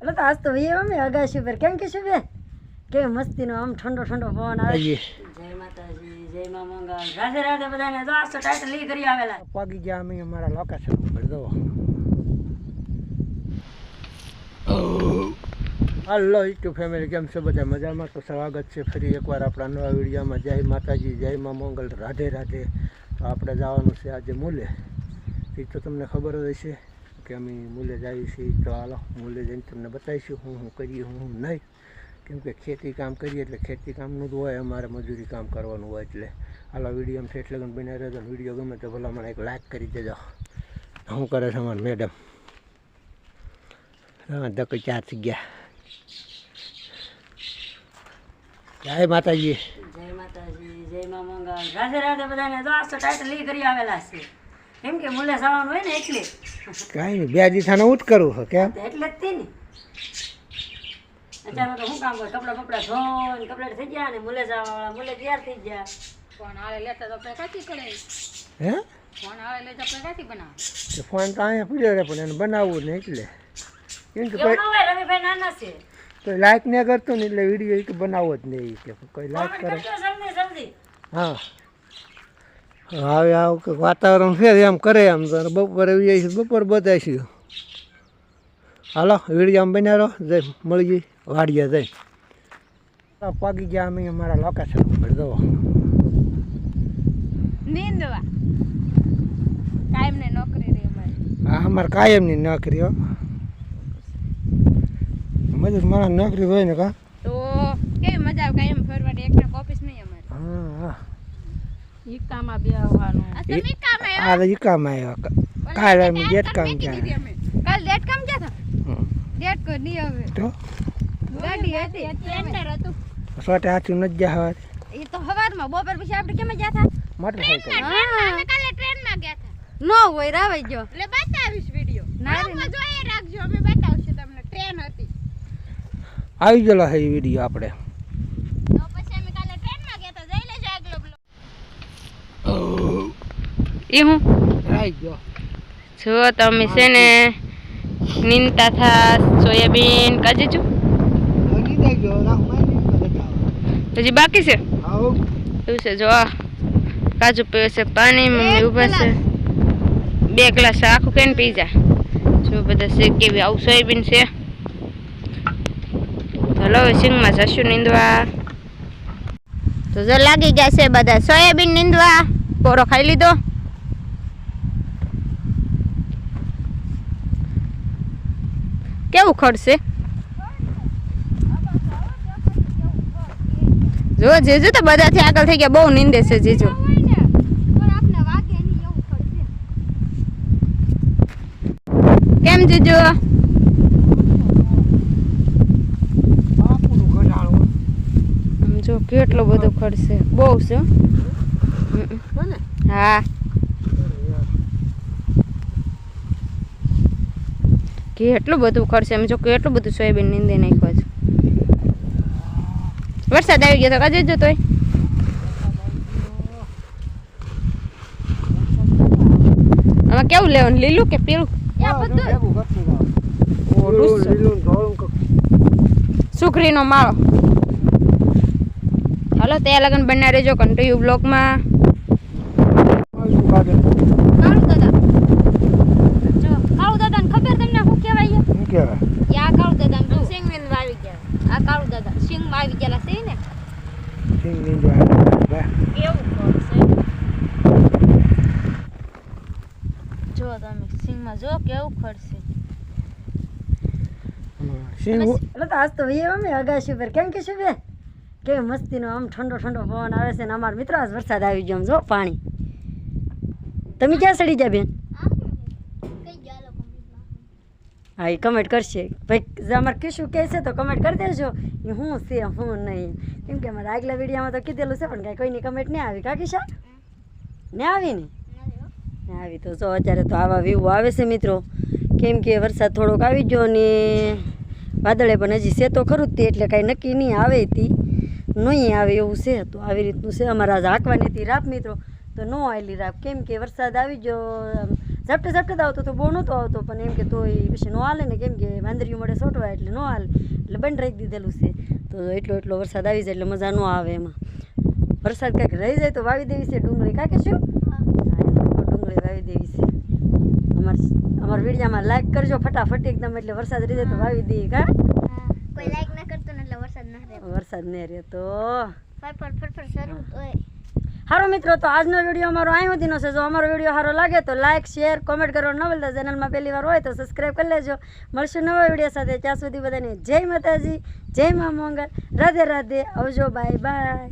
એટલે તો આજ તો ભાઈ અમે અગાશી પર કેમ કે શું બે? કે મસ્તીનો આમ ઠંડો ઠંડો પવન આવે. આઈએ. જય માતાજી જય મા મંગળ રાધે રાધે બધાને. તો આજ તો ટાઈટલ ઈ કરી આવેલા. પાગી ગયા અમે અમારા લોકેશન ઉપર જો. હાલો યુટ્યુબ ફેમિલી કેમ છો બધા? મજામાં? તો સ્વાગત છે ફરી એકવાર આપણા નવા વિડીયોમાં. જય માતાજી જય મા મંગલ. રાધે રાધે. તો આપણે જવાનું છે આજે મૂલે. એ તો તમને ખબર જ હશે. કે અમે મૂલ્ય જાય છીએ તો હાલો મૂલ્ય જઈને તમને બતાવીશું હું હું કરીએ, હું હું નહીં. કેમ કે ખેતી કામ કરીએ એટલે ખેતી કામનું જ હોય, અમારે મજૂરી કામ કરવાનું હોય એટલે. હાલો, વીડિયો ઠેઠ લગન રહ્યો તો વીડિયો ગમે તો ભલા મને એક લાઈક કરી દેજો. શું કરે છે અમારે મેડમ હા ધક ચાર થઈ ગયા. જય માતાજી. જય માતાજી, જય મા મંગળ રાધે રાધે બધાને. તો ટાઈટલ ઈ કરી આવેલા છે. કેમ કે મુલે જવાનું હોય ને એટલે. કાંઈ નહીં બે દિવસ હું જ કરું છું કેમ? એટલે જ તે ને. અચાનક તો કામ કરું કપડાં બપડા ધોઈને કપડાં થઈ ગયા ને મુલે જવાવાળા મુલે તૈયાર થઈ ગયા. ફોન આવે લેતા તો આપણે કાચી પડે હે? ફોન આવે એટલે આપણે કાચી બનાવે? ફોન તો અહીંયા પીડ્યો રહે પણ એને બનાવવું નહીં એટલે. કેમ કે કોઈ ન હોય રવિભાઈ નાના છે. કોઈ લાઈક ને કરતો ને એટલે વીડિયો કે બનાવવો જ નહીં કે કોઈ લાઈક કરે. જલ્દી જલ્દી. હા. હવે આવું કે વાતાવરણ છે એમ કરે એમ તો. બપોરે આવી છે બપોર બતાવીશું હાલો વીડિયો આમ બન્યા રહો. મળી ગઈ વાડીયા જઈ પગી ગયા અમે અમારા લોકેશન ઉપર જવો હા અમારે કાયમની નોકરી હો. મજૂર મારા નોકરી હોય ને કા? તો કેવી મજા આવે? કાયમ ફરવાની એક ઓફિસ નહીં અમારે. હા હા. ઈકામાં બે આવવાનું આ તો આ તો આવ્યા. કાલે અમે ડેટ કામ કાલ ક્યાં ડેટ કામ ગયા હતા ડેટ કોઈ નહીં હવે તો? ગાડી હતી. સ્પ્લેન્ડર હતું સોટે હાથી ન જ હવે એ તો હવારમાં બપોર પછી આપણે કેમ ગયા હતા મોટરસાઇકલ અમે કાલે ટ્રેનમાં ગયા હતા નો હોય રાવાઈ ગયો. એટલે બતાવીશ વિડિયો ના જોઈએ રાખજો અમે બતાવશું તમને. ટ્રેન હતી. આવી ગયેલો છે એ વીડિયો આપણે તો પછી અમે કાલે ટ્રેનમાં ગયા હતા જઈ લેજો આગલો બ્લોગ એ હું? આવી જો તમે છે ને નીંદતા થા સોયાબીન કાજુ બતાવો. હજી બાકી છે? એવું છે જો કાજુ પીવે છે પાણી મમ્મી ઊભા છે. બે ગ્લાસ આખું કેન પી જા. જો બધા છે કેવી આવું સોયાબીન છે. હલો સિંગમાં જશું નીંદવા. તો જો લાગી ગયા છે બધા. સોયાબીન નીંદવા. પોરો ખાઈ લીધો. કેવું ખડશે જો જેજુ તો બધાથી આગળ થઈ ગયા, બહુ નીંદે છે જીજુ. કેમ જીજુ? જો કેટલો બધો ખડશે બહુ છે હો. હમ. એટલું બધું ખર્ચે. એમ જો કેટલું બધું સોયાબીન નીંદી નાખ્યો છે વરસાદ આવી ગયો તો કાજે જતો આમાં કેવું લેવાનું? લીલું કે પીળું? સુખરીનો માળો. હલો ત્યાં લગન બન્યા રહેજો. કન્ટિન્યુ બ્લોગમાં માળું કાગળ. કાળુ દાદા જો કાળુ દાદાને ખબર તમને શું કહેવાય શું કહેવાય એ આ કાળુ દાદા જો સિંગ વિન આવી ગયા આ કાળુ દાદા સિંગમાં આવી ગયેલા છે ને વાહ. કેવું કરશે જો તમે સિંગમાં જો કેવું ખડશે આજ તો ભાઈ અમે અગાશી પર કેમ કે શું બે કે મસ્તીનો આમ ઠંડો ઠંડો પવન આવે છે ને અમારા મિત્રો આજ વરસાદ આવી ગયો જો પાણી તમે ક્યાં સડી ગયા બેન હા, એ કમેન્ટ કરશે. ભાઈ અમારે કીશું કહે છે તો કમેન્ટ કરી દેજો. એ હું છે, હું નહીં. કેમ કે અમારા આગલા વિડીયોમાં તો કીધેલું છે, પણ કાંઈ કોઈની કમેન્ટ નહીં આવી. કાકી શા ને આવી ને? આવી તો જો, અત્યારે તો આવા વ્યૂ આવે છે મિત્રો. કેમ કે વરસાદ થોડોક આવી ગયો ને વાદળે પણ હજી છે તો ખરું તે, એટલે કાંઈ નક્કી નહીં આવે તી. નહીં આવે એવું છે, તો આવી રીતનું છે. અમારા આજ હાંકવાની હતી રાખ મિત્રો. તો ન આવેલી રાખ કેમ કે વરસાદ આવી ગયો ઝપટે ઝપટે જ આવતો તો બહુ નહોતો આવતો પણ એમ કે તોય પછી ન હાલે ને કેમ કે વાંદરીઓ મળે સોટવા એટલે ન હાલે. એટલે બંધ રાખી દીધેલું છે. તો એટલો એટલો વરસાદ આવી જાય એટલે મજા ન આવે એમાં. વરસાદ કાંઈક રહી જાય તો વાવી દેવી છે ડુંગળી. કાંઈ કે શું? તો ડુંગળી વાવી દેવી છે. અમાર અમારા વિડીયામાં લાઈક કરજો ફટાફટ એકદમ એટલે વરસાદ રહી જાય તો વાવી દઈએ કા? કોઈ લાઈક ના કરતો ને એટલે વરસાદ ના રહે. વરસાદ નહીં રહે તો. ફરફર ફરફર શરૂ હોય. હારો મિત્રો, તો આજનો વીડિયો અમારો અહીં સુધીનો છે. જો અમારો વીડિયો સારો લાગે તો લાઇક શેર, કોમેન્ટ કરવાનું ન ભૂલતા ચેનલમાં પહેલી વાર હોય તો સબસ્ક્રાઈબ કરી લેજો. મળશું નવા વીડિયો સાથે. ત્યાં સુધી બધાને જય માતાજી, જય મા મંગલ. રાધે રાધે. આવજો બાય બાય